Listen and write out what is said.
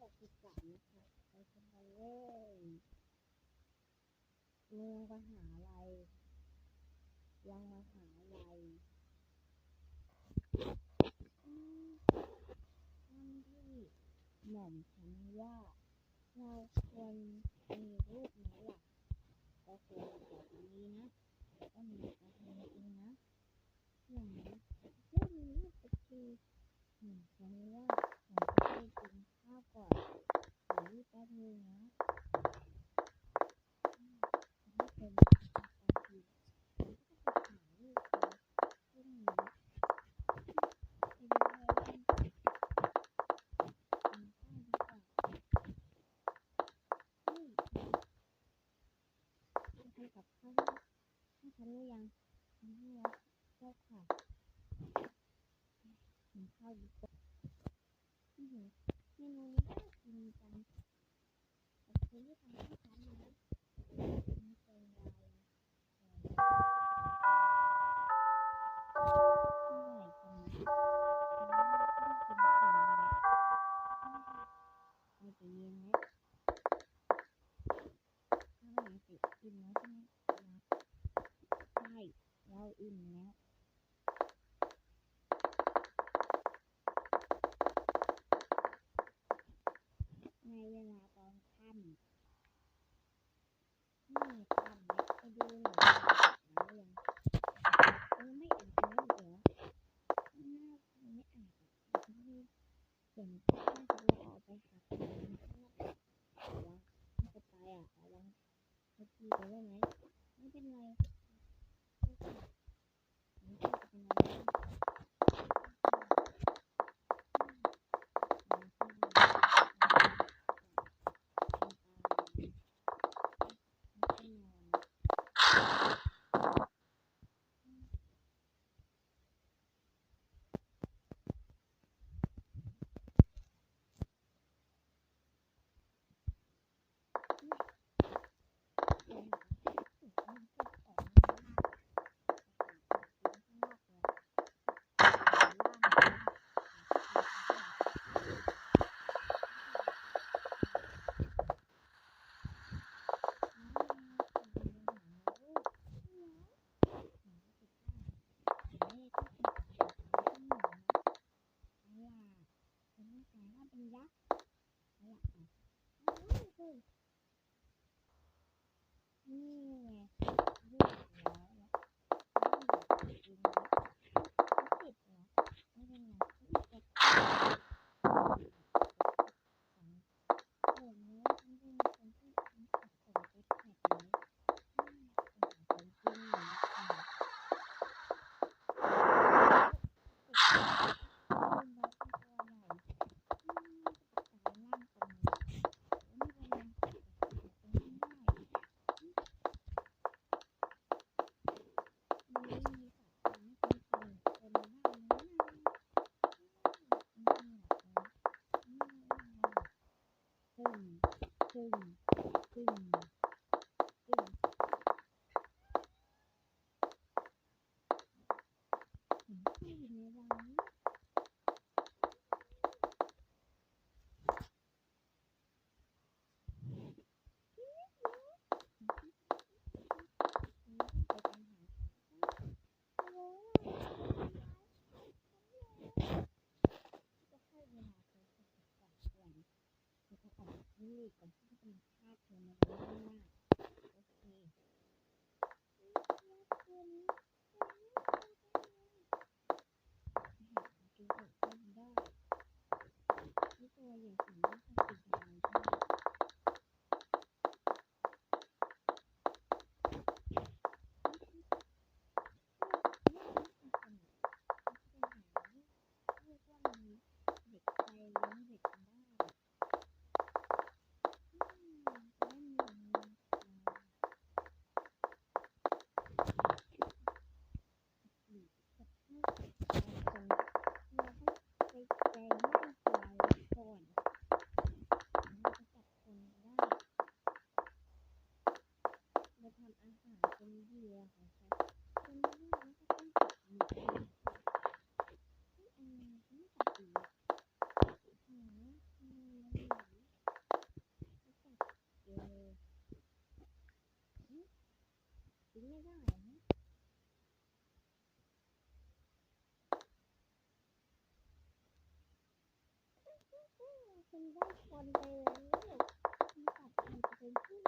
หกสิบสามนะคะไปกันเลยเมืองมหาลัยยังมหาลัยท่านที่หม่อมฉันว่าเราควรมีรูปไหนหลัก อย่างถ้าเราออกไปหาปลาว่าจะไปอะระวังให้พี่ไปได้ไหม 저기, 저기 있네. ที่นี่กับผู้ที่มีค่าเทอมมาเยอะมากโอเค คุณได้คนไปแลยลูกคุณตัดใครจะเป็นผู้